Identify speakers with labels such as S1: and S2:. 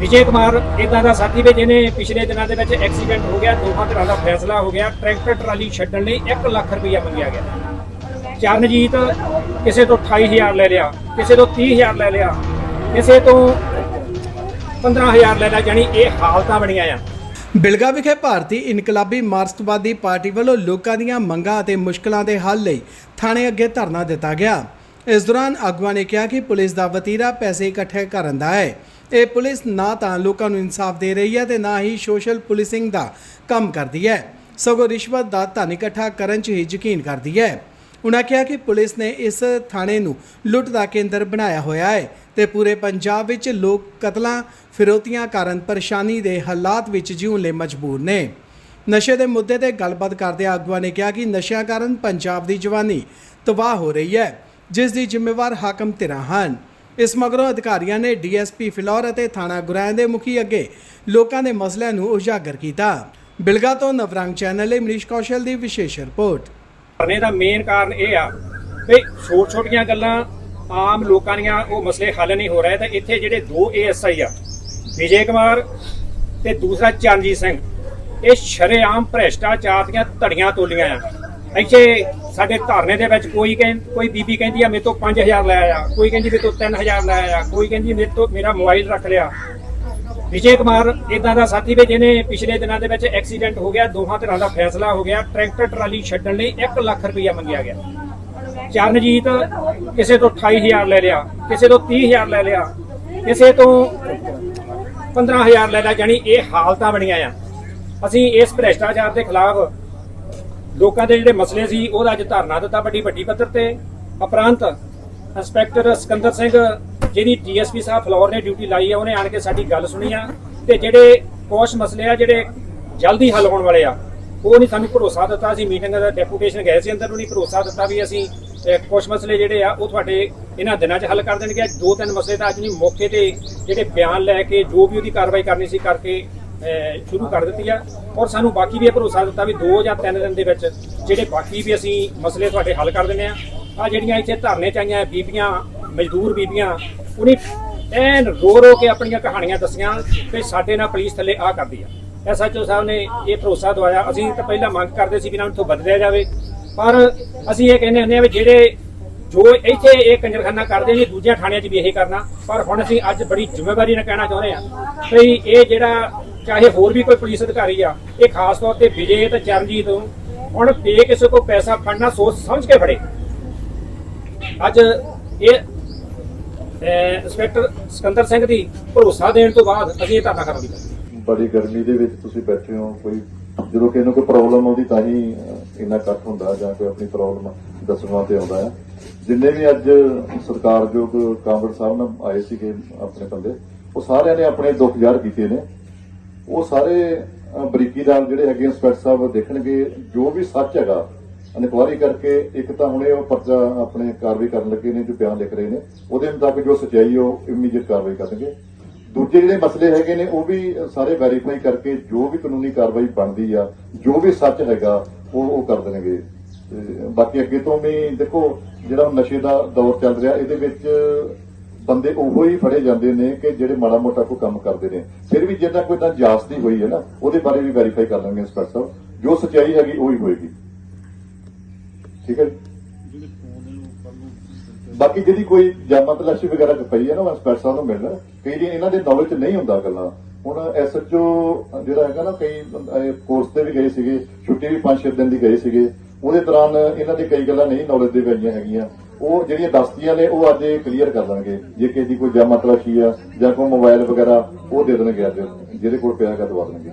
S1: ਵਿਜੇ ਕੁਮਾਰ ਇਦਾਂ ਦਾ ਸਾਥੀ ਵੀ ਜਿਹਨੇ ਪਿਛਲੇ ਦਿਨਾਂ ਦੇ ਵਿੱਚ ਐਕਸੀਡੈਂਟ ਹੋ ਗਿਆ, ਦੋਹਾਂ ਤਰ੍ਹਾਂ ਦਾ ਫੈਸਲਾ ਹੋ ਗਿਆ, ਟਰੈਕਟਰ ਟਰਾਲੀ ਛੱਡਣ ਲਈ 1 ਲੱਖ ਰੁਪਈਆ ਮੰਗਿਆ ਗਿਆ। ਚਰਨਜੀਤ ਕਿਸੇ ਤੋਂ 28000 ਲੈ ਲਿਆ, ਕਿਸੇ ਤੋਂ 30000 ਲੈ ਲਿਆ, ਕਿਸੇ ਤੋਂ 15000 ਲੈ ਲਿਆ ਜਾਨੀ ਇਹ ਹਾਲਤਾਂ ਬਣੀਆਂ ਆ।
S2: ਬਿਲਗਾ ਵਿਖੇ ਭਾਰਤੀ ਇਨਕਲਾਬੀ ਮਾਰਕਸਵਾਦੀ ਪਾਰਟੀ ਵੱਲੋਂ ਲੋਕਾਂ ਦੀਆਂ ਮੰਗਾਂ ਅਤੇ ਮੁਸ਼ਕਲਾਂ ਦੇ ਹੱਲ ਲਈ ਥਾਣੇ ਅੱਗੇ ਧਰਨਾ ਦਿੱਤਾ ਗਿਆ। ਇਸ ਦੌਰਾਨ ਆਗੂਆਂ ਨੇ ਕਿਹਾ ਕਿ ਪੁਲਿਸ ਦਾ ਵਤੀਰਾ ਪੈਸੇ ਇਕੱਠੇ ਕਰਨ ਦਾ ਹੈ। ਇਹ ਪੁਲਿਸ ਨਾ ਤਾਂ ਲੋਕਾਂ ਨੂੰ ਇਨਸਾਫ ਦੇ ਰਹੀ ਹੈ ਤੇ ਨਾ ਹੀ ਸੋਸ਼ਲ ਪੁਲਿਸਿੰਗ ਦਾ ਕੰਮ ਕਰਦੀ ਹੈ। ਸਗੋਂ ਰਿਸ਼ਵਤ ਦਾ ਧਨ ਇਕੱਠਾ ਕਰਨ 'ਚ ਹੀ ਯਕੀਨ ਕਰਦੀ ਹੈ। ਉਨ੍ਹਾਂ ਕਿਹਾ ਕਿ ਪੁਲਿਸ ਨੇ ਇਸ ਥਾਣੇ ਨੂੰ ਲੁੱਟ ਦਾ ਕੇਂਦਰ ਬਣਾਇਆ ਹੋਇਆ ਹੈ ਤੇ ਪੂਰੇ ਪੰਜਾਬ ਵਿੱਚ ਲੋਕ ਕਤਲਾਂ, ਫਿਰੋਤੀਆਂ ਕਾਰਨ ਪਰੇਸ਼ਾਨੀ ਦੇ ਹਾਲਾਤ ਵਿੱਚ ਜਿਉਣ ਲਈ ਮਜਬੂਰ ਨੇ। ਨਸ਼ੇ ਦੇ ਮੁੱਦੇ ਤੇ ਗੱਲਬਾਤ ਕਰਦੇ ਆਗੂਆਂ ਨੇ ਕਿਹਾ ਕਿ ਨਸ਼ਿਆਂ ਕਾਰਨ ਪੰਜਾਬ ਦੀ ਜਵਾਨੀ ਤਬਾਹ ਹੋ ਰਹੀ ਹੈ, ਜਿਸ ਦੀ ਜ਼ਿੰਮੇਵਾਰ ਹਾਕਮ ਧਿਰਾਂ ਹਨ। ਇਸ ਮਗਰੋਂ ਅਧਿਕਾਰੀਆਂ ਨੇ ਡੀਐਸਪੀ ਫਿਲੌਰ ਅਤੇ ਥਾਣਾ ਗੁਰੈਂ ਦੇ ਮੁਖੀ ਅੱਗੇ ਲੋਕਾਂ ਦੇ ਮਸਲਿਆਂ ਨੂੰ ਉਜਾਗਰ ਕੀਤਾ। ਬਿਲਗਾ ਤੋਂ ਨਵਰੰਗ ਚੈਨਲ ਲਈ ਮਨੀਸ਼ ਕੌਸ਼ਲ ਦੀ ਵਿਸ਼ੇਸ਼ ਰਿਪੋਰਟ।
S1: ਧਰਨੇ ਦਾ ਮੇਨ ਕਾਰਨ ਇਹ ਆ ਵੀ ਛੋਟ ਛੋਟੀਆਂ ਗੱਲਾਂ ਆਮ ਲੋਕਾਂ ਦੀਆਂ ਉਹ ਮਸਲੇ ਹੱਲ ਨਹੀਂ ਹੋ ਰਹੇ ਤਾਂ ਇੱਥੇ ਜਿਹੜੇ ਦੋ ਏਐਸਆਈ ਆ, ਵਿਜੇ ਕੁਮਾਰ ਤੇ ਦੂਸਰਾ ਚਰਨਜੀਤ ਸਿੰਘ, ਇਹ ਸ਼ਰੇਆਮ ਭ੍ਰਿਸ਼ਟਾਚਾਰ ਦੀਆਂ ਧੜੀਆਂ ਤੋਲੀਆਂ ਆ। ਇੱਥੇ ਸਾਡੇ ਧਰਨੇ ਦੇ ਵਿੱਚ ਕੋਈ ਕਹਿੰ, ਕੋਈ ਬੀਬੀ ਕਹਿੰਦੀ ਆ, ਮੇਰੇ ਤੋਂ 5000 ਲੈ ਆਇਆ ਕੋਈ ਕਹਿੰਦੀ ਮੇਰੇ ਤੋਂ 3000 ਲੈ ਆਇਆ ਕੋਈ ਕਹਿੰਦੀ ਮੇਰੇ ਤੋਂ, ਮੇਰਾ ਮੋਬਾਈਲ ਰੱਖ ਲਿਆ। ਵਿਜੇ ਕੁਮਾਰ ਇਦਾਂ ਦਾ ਸਾਥੀ ਵੀ ਜਿਹਨੇ ਪਿਛਲੇ ਦਿਨਾਂ ਦੇ ਵਿੱਚ ਐਕਸੀਡੈਂਟ ਹੋ ਗਿਆ, ਦੋਹਾਂ ਤਰ੍ਹਾਂ ਦਾ ਫੈਸਲਾ ਹੋ ਗਿਆ। ਟਰੈਕਟਰ, ਟਰਾਲੀ ਛੱਡਣ ਲਈ 1 ਲੱਖ ਰੁਪਈਆ ਮੰਗਿਆ ਗਿਆ। ਚਰਨਜੀਤ ਕਿਸੇ ਤੋਂ 28000 ਲੈ ਲਿਆ, ਕਿਸੇ ਤੋਂ 30000 ਲੈ ਲਿਆ, ਕਿਸੇ ਤੋਂ 15000 ਲੈ ਲਿਆ ਜਾਨੀ ਇਹ ਹਾਲਤਾਂ ਬਣੀਆਂ ਆ। ਅਸੀਂ ਇਸ ਭ੍ਰਿਸ਼ਟਾਚਾਰ ਦੇ ਖਿਲਾਫ ਲੋਕਾਂ ਦੇ ਜਿਹੜੇ ਮਸਲੇ ਸੀ ਉਹਦਾ ਅੱਜ ਧਰਨਾ ਦਿੱਤਾ ਵੱਡੀ ਵੱਡੀ ਪੱਧਰ ਤੇ। ਉਪਰੰਤ ਇੰਸਪੈਕਟਰ ਸਿਕੰਦਰ ਸਿੰਘ ਜਿਹਦੀ ਡੀਐਸਪੀ ਸਾਹਿਬ ਫਲੋਰ ਨੇ ਡਿਊਟੀ ਲਾਈ ਹੈ ਉਹਨੇ ਆਣ ਕੇ ਸਾਡੀ ਗੱਲ ਸੁਣੀ ਆ। ਤੇ ਜਿਹੜੇ ਕੋਸ਼ ਮਸਲੇ ਆ ਜਿਹੜੇ ਜਲਦੀ ਹੱਲ ਹੋਣ ਵਾਲੇ ਆ ਉਹ ਨਹੀਂ ਸਾਨੂੰ ਭਰੋਸਾ ਦਿੱਤਾ। ਅਸੀਂ ਮੀਟਿੰਗ ਦਾ ਡੈਪੂਟੇਸ਼ਨ ਗਏ ਸੀ ਅੰਦਰ ਨੂੰ ਨਹੀਂ ਭਰੋਸਾ ਦਿੱਤਾ ਵੀ ਅਸੀਂ ਅਹ, ਕੁਝ ਮਸਲੇ ਜਿਹੜੇ ਆ ਉਹ ਤੁਹਾਡੇ ਇਹਨਾਂ ਦਿਨਾਂ 'ਚ ਹੱਲ ਕਰ ਦੇਣਗੇ। ਦੋ ਤਿੰਨ ਮਸਲੇ ਤਾਂ ਅੱਜ ਨਹੀਂ ਮੌਕੇ ਤੇ ਜਿਹੜੇ ਬਿਆਨ ਲੈ ਕੇ ਜੋ ਵੀ ਉਹਦੀ ਕਾਰਵਾਈ ਕਰਨੀ ਸੀ ਕਰਕੇ ਸ਼ੁਰੂ ਕਰ ਦਿੱਤੀ ਆ। ਔਰ ਸਾਨੂੰ ਬਾਕੀ ਵੀ ਇਹ ਭਰੋਸਾ ਦਿੱਤਾ ਵੀ 2 ਜਾਂ 3 ਦਿਨ ਦੇ ਵਿੱਚ ਜਿਹੜੇ ਬਾਕੀ ਵੀ ਅਸੀਂ ਮਸਲੇ ਤੁਹਾਡੇ ਹੱਲ ਕਰ ਦਿੰਦੇ ਆ। ਆ ਜਿਹੜੀਆਂ ਇੱਥੇ ਧਰਨੇ ਚ ਆਈਆਂ ਬੀਬੀਆਂ, ਮਜ਼ਦੂਰ ਬੀਬੀਆਂ, ਉਹਨੇ ਐਨ ਰੋ ਰੋ ਕੇ ਆਪਣੀਆਂ ਕਹਾਣੀਆਂ ਦੱਸੀਆਂ ਕਿ ਸਾਡੇ ਨਾਲ ਪੁਲਿਸ ਥੱਲੇ ਆ ਕਰਦੀ ਆ। ਐਸਐਚਓ ਸਾਹਿਬ ਨੇ ਇਹ ਭਰੋਸਾ ਦਵਾਇਆ। ਅਸੀਂ ਤਾਂ ਪਹਿਲਾਂ ਮੰਗ ਕਰਦੇ ਸੀ ਵੀ ਇਹਨਾਂ ਨੂੰ ਇੱਥੋਂ ਬਦਲਿਆ ਜਾਵੇ। ਪਰ ਅਸੀਂ ਇਹ ਕਹਿੰਦੇ ਹੁੰਦੇ ਆ ਵੀ ਜਿਹੜੇ ਜੋ ਇੱਥੇ ਇਹ ਕੰਜਰਖਾਨਾ ਕਰਦੇ ਨੇ, ਦੂਜਿਆਂ ਥਾਣਿਆਂ 'ਚ ਵੀ ਇਹ ਕਰਨਾ। ਪਰ ਹੁਣ ਅਸੀਂ ਅੱਜ ਬੜੀ ਜ਼ਿੰਮੇਵਾਰੀ ਨਾਲ ਕਹਿਣਾ ਚਾਹੁੰਦੇ ਆ। ਵੀ ਇਹ ਜਿਹੜਾ ਚਾਹੇ ਹੋਰ ਵੀ ਕੋਈ ਪੁਲਿਸ ਅਧਿਕਾਰੀ ਆ, ਇਹ ਖਾਸ ਤੌਰ ਤੇ ਵਿਜੇ ਤੇ ਚਰਨਜੀਤ ਹੁਣ ਬੇ ਕਿਸੇ ਕੋ ਪੈਸਾ ਫੜਨਾ, ਸੋਚ ਸਮਝ ਕੇ ਫੜੇ। ਅੱਜ ਇਹ ਇੰਸਪੈਕਟਰ ਸਿਕੰਦਰ ਸਿੰਘ ਦੀ ਭਰੋਸਾ ਦੇਣ ਤੋਂ ਬਾਅਦ ਅਸੀਂ ਇਹ ਧਰਨਾ ਕਰਨ ਦੀ
S3: ਬੜੀ ਗਰਮੀ ਦੇ ਵਿੱਚ ਤੁਸੀਂ ਬੈਠੇ ਹੋ, ਕੋਈ ਜਦੋਂ ਕਿਸੇ ਨੂੰ ਕੋਈ ਪ੍ਰੋਬਲਮ ਆਉਂਦੀ ਤਾਂ ਹੀ ਇੰਨਾ ਇਕੱਠ ਹੁੰਦਾ ਜਾਂ ਕੋਈ ਆਪਣੀ ਪ੍ਰੋਬਲਮ ਦੱਸਣ ਤੇ ਆਉਂਦਾ ਹੈ। ਜਿੰਨੇ ਵੀ ਅੱਜ ਸਰਕਾਰਯੋਗ ਕਾਂਗੜ ਸਾਹਿਬ ਨਾਲ ਆਏ ਸੀਗੇ ਆਪਣੇ ਬੰਦੇ, ਉਹ ਸਾਰਿਆਂ ਨੇ ਆਪਣੇ ਦੁੱਖ ਜ਼ਾਹਰ ਕੀਤੇ ਨੇ। ਉਹ ਸਾਰੇ ਅਹ, ਬਰੀਕੀ ਨਾਲ ਜਿਹੜੇ ਹੈਗੇ ਇੰਸਪੈਕਟਰ ਸਾਹਿਬ ਦੇਖਣਗੇ ਜੋ ਵੀ ਸੱਚ ਹੈਗਾ ਇਨਕੁਆਰੀ ਕਰਕੇ ਇੱਕ ਤਾਂ ਹੁਣੇ ਉਹ ਪਰਚਾ ਆਪਣੇ ਕਾਰਵਾਈ ਕਰਨ ਲੱਗੇ ਨੇ ਜੋ ਬਿਆਨ ਲਿਖ ਰਹੇ ਨੇ ਉਹਦੇ ਮੁਤਾਬਕ ਜੋ ਸਚਾਈ ਉਹ ਇਮੀਡੀਏਟ ਕਾਰਵਾਈ ਕਰਨਗੇ। ਦੂਜੇ ਜਿਹੜੇ ਮਸਲੇ ਹੈਗੇ ਨੇ ਉਹ ਵੀ ਸਾਰੇ ਵੈਰੀਫਾਈ ਕਰਕੇ ਜੋ ਵੀ ਕਾਨੂੰਨੀ ਕਾਰਵਾਈ ਬਣਦੀ ਆ ਜੋ ਵੀ ਸੱਚ ਹੈਗਾ ਉਹ ਉਹ ਕਰ ਦੇਣਗੇ। ਬਾਕੀ ਅੱਗੇ ਤੋਂ ਵੀ ਦੇਖੋ ਜਿਹੜਾ ਨਸ਼ੇ ਦਾ ਦੌਰ ਚੱਲ ਰਿਹਾ ਇਹਦੇ ਵਿੱਚ ਬੰਦੇ ਉਹੋ ਹੀ ਫੜੇ ਜਾਂਦੇ ਨੇ ਕਿ ਜਿਹੜੇ ਮਾੜਾ ਮੋਟਾ ਕੋਈ ਕੰਮ ਕਰਦੇ ਨੇ। ਫਿਰ ਵੀ ਜਿਹੜਾ ਕੋਈ ਤਾਂ ਜਾਸਤੀ ਹੋਈ ਹੈ ਨਾ, ਉਹਦੇ ਬਾਰੇ ਵੀ ਵੈਰੀਫਾਈ ਕਰ ਲਾਂਗੇ ਇੰਸਪੈਕਟਰ ਸਾਹਿਬ। ਜੋ ਸਚਾਈ ਹੈਗੀ ਉਹੀ ਹੋਏਗੀ। ਠੀਕ ਹੈ ਬਾਕੀ ਜਿਹੜੀ ਕੋਈ ਜਾਮਾ ਤਲਾਸ਼ੀ ਵਗੈਰਾ ਚ ਪਈ ਹੈ ਨਾ ਉਹ ਇੰਸਪੈਕਟਰ ਸਾਹਿਬ ਨੂੰ ਮਿਲਣਾ, ਕਈ ਦੀ ਇਹਨਾਂ ਦੇ ਨੌਲੇਜ ਚ ਨਹੀਂ ਹੁੰਦਾ ਗੱਲਾਂ। ਹੁਣ ਐਸਐਚਓ ਜਿਹੜਾ ਹੈਗਾ ਨਾ, ਕਈ ਕੋਰਸ ਤੇ ਵੀ ਗਏ ਸੀਗੇ, ਛੁੱਟੀ ਵੀ 5-6 ਦਿਨ ਦੀ ਗਏ ਸੀਗੇ। ਉਹਦੇ ਦੌਰਾਨ ਇਹਨਾਂ ਦੀ ਕਈ ਗੱਲਾਂ ਨਹੀਂ ਨੌਲੇਜ ਦੇ ਵਿੱਚ ਹੈਗੀਆਂ। ਉਹ ਜਿਹੜੀਆਂ ਦਸਤੀਆਂ ਨੇ ਉਹ ਅੱਜ ਕਲੀਅਰ ਕਰ ਦੇਣਗੇ। ਜੇ ਕਿਸੇ ਦੀ ਕੋਈ ਜਾਮਾ ਤਲਾਸ਼ੀ ਆ ਜਾਂ ਕੋਈ ਮੋਬਾਈਲ ਵਗੈਰਾ, ਉਹ ਦੇ ਦੇਣਗੇ ਅੱਜ। ਜਿਹਦੇ ਕੋਲ ਪਿਆ ਹੈਗਾ ਦਵਾ ਦੇਣਗੇ।